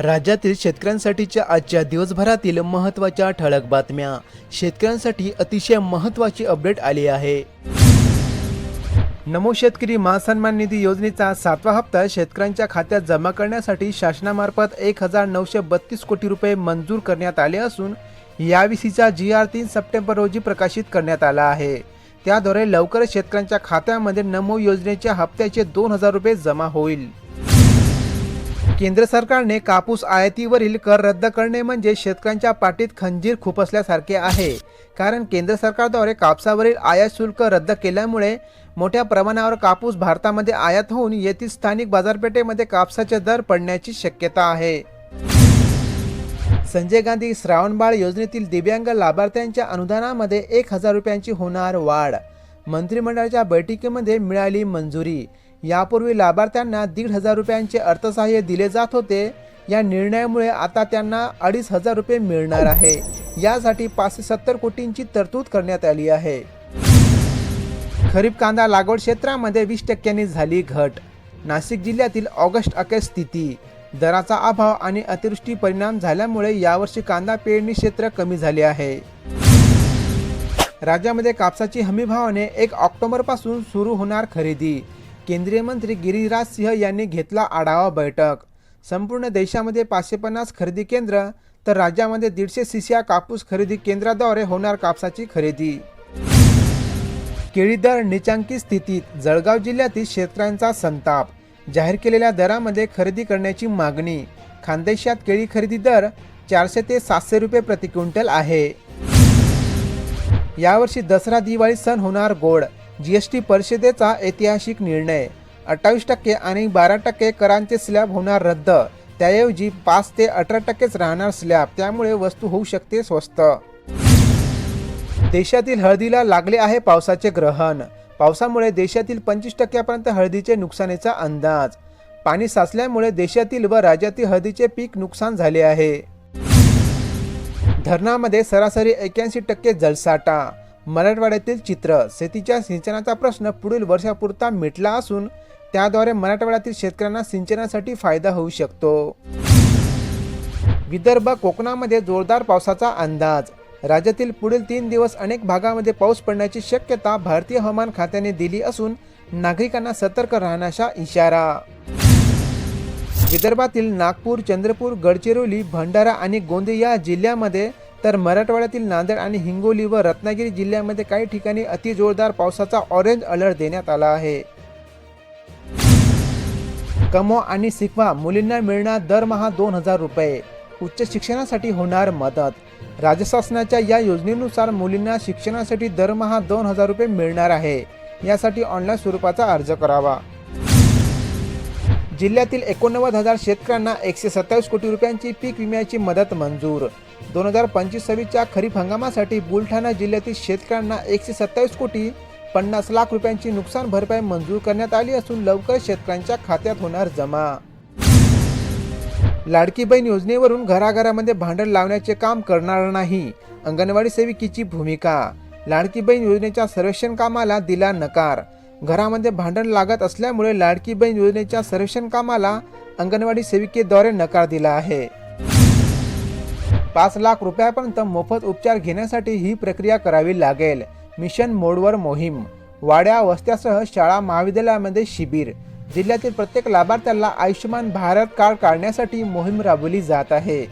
राज्यातील शेतकऱ्यांसाठीच्या आजच्या दिवसभरातील महत्त्वाच्या ठळक बातम्या. शेतकऱ्यांसाठी अतिशय महत्त्वाची अपडेट आली आहे. नमो शेतकरी महासन्मान निधी योजनेचा सातवा हप्ता शेतकऱ्यांच्या खात्यात जमा करण्यासाठी शासनामार्फत एक हजार नऊशे बत्तीस कोटी रुपये मंजूर करण्यात आले असून याविषयीचा जी आर तीन सप्टेंबर रोजी प्रकाशित करण्यात आला आहे. त्याद्वारे लवकरच शेतकऱ्यांच्या खात्यामध्ये नमो योजनेच्या हप्त्याचे दोन हजार रुपये जमा होईल. केंद्र सरकारने कापूस आयातीवरील कर रद्द करणे म्हणजे शेतकऱ्यांच्या पाठीत खंजीर खुपसल्यासारखे आहे. कारण केंद्र सरकारद्वारे कापसावरील आयात शुल्क रद्द केल्यामुळे मोठ्या प्रमाणावर कापूस भारतामध्ये आयात होऊन येथील स्थानिक बाजारपेठेमध्ये कापसाचे दर पडण्याची शक्यता आहे. संजय गांधी श्रावणबाळ योजनेतील दिव्यांग लाभार्थ्यांच्या अनुदानामध्ये एक हजार रुपयांची होणार वाढ. मंत्रिमंडळाच्या बैठकीमध्ये मिळाली मंजुरी. यापूर्वी लाभार्थ्यांना दीड हजार रुपयांचे अर्थसहाय्य दिले जात होते. या निर्णयामुळे आता त्यांना अडीच हजार रुपये मिळणार आहे. यासाठी पाचशे सत्तर कोटींची तरतूद करण्यात आली आहे. खरीप कांदा लागवड क्षेत्रामध्ये वीस टक्क्यांनी झाली घट. नाशिक जिल्ह्यातील ऑगस्ट अखेर स्थिती. दराचा अभाव आणि अतिवृष्टी परिणाम झाल्यामुळे यावर्षी कांदा पेरणी क्षेत्र कमी झाले आहे. राज्यामध्ये कापसाची हमीभावाने एक ऑक्टोबरपासून सुरू होणार खरेदी. केंद्रीय मंत्री गिरिराज सिंह यांनी घेतला आढावा बैठक. संपूर्ण देशामध्ये पाचशे पन्नास खरेदी केंद्र तर राज्यामध्ये दीडशे सिसिया कापूस खरेदी केंद्राद्वारे होणार कापसाची खरेदी. केळी दर निचांकी स्थितीत जळगाव जिल्ह्यातील शेतकऱ्यांचा संताप. जाहीर केलेल्या दरामध्ये खरेदी करण्याची मागणी. खानदेशात केळी खरेदी दर चारशे ते सातशे रुपये प्रति क्विंटल आहे. यावर्षी दसरा दिवाळी सण होणार गोड. जीएसटी परिषदेचा ऐतिहासिक निर्णय. अठ्ठावीस टक्के आणि बारा टक्के करांचे स्लॅब होणार रद्द. त्याऐवजी पाच ते अठरा टक्केच राहणार स्लॅब. त्यामुळे वस्तू होऊ शकते स्वस्त. देशातील हळदीला लागले आहे पावसाचे ग्रहण. पावसामुळे देशातील पंचवीस टक्क्यापर्यंत हळदीचे नुकसानीचा अंदाज. पाणी साचल्यामुळे देशातील व राज्यातील हळदीचे पीक नुकसान झाले आहे. धरणामध्ये सरासरी एक्याऐंशी टक्के जलसाठा. मराठवाड्यातील चित्र. शेतीच्या सिंचनाचा प्रश्न पुढील वर्षापुरता मिटला असून त्याद्वारे मराठवाड्यातील शेतकऱ्यांना सिंचनासाठी फायदा होऊ शकतो. विदर्भ कोकणामध्ये जोरदार पावसाचा अंदाज. राज्यातील पुढील तीन दिवस अनेक भागामध्ये पाऊस पडण्याची शक्यता भारतीय हवामान खात्याने दिली असून नागरिकांना सतर्क राहण्याचा इशारा. विदर्भातील नागपूर चंद्रपूर गडचिरोली भंडारा आणि गोंदिया जिल्ह्यामध्ये तर मराठवाड्यातील नांदेड आणि हिंगोली व रत्नागिरी जिल्ह्यामध्ये काही ठिकाणी अतिजोरदार पावसाचा ऑरेंज अलर्ट देण्यात आला आहे. कमो आणि शिकवा मुलींना मिळणार दरमहा दोन हजार रुपये. उच्च शिक्षणासाठी होणार मदत. राज्य शासनाच्या या योजनेनुसार मुलींना शिक्षणासाठी दरमहा दोन हजार रुपये मिळणार आहे. यासाठी ऑनलाईन स्वरूपाचा अर्ज करावा. जिल्ह्यातील एकोणनव्वद हजार शेतकऱ्यांना एकशे सत्तावीस कोटी रुपयांची पीक विम्याची मदत मंजूर. दोन हजार पंचवीस सव्वीसच्या खरीप हंगामासाठी बुलढाणा जिल्ह्यातील शेतकऱ्यांना एकशे सत्तावीस कोटी पन्नास लाख रुपयांची नुकसान भरपाई मंजूर करण्यात आली असून लवकर शेतकऱ्यांच्या खात्यात होणार जमा. लाडकी बहीण योजनेवरून घराघरामध्ये भांडण लावण्याचे काम करणार नाही. अंगणवाडी सेविकेची भूमिका लाडकी बहीण योजनेच्या सर्वेक्षण कामाला दिला नकार. घरामध्ये भांडण लागत असल्यामुळे लाडकी बहीण योजनेच्या सर्वेक्षण कामाला अंगणवाडी सेविकेद्वारे नकार दिला आहे. पाच लाख रुपयापर्यंत मोफत उपचार घेण्यासाठी ही प्रक्रिया करावी लागेल. मिशन मोडवर मोहीम. वाड्या वस्त्यासह शाळा महाविद्यालयामध्ये शिबिर. जिल्ह्यातील प्रत्येक लाभार्थ्याला आयुष्यमान भारत कार्ड काढण्यासाठी मोहीम राबवली जात आहे.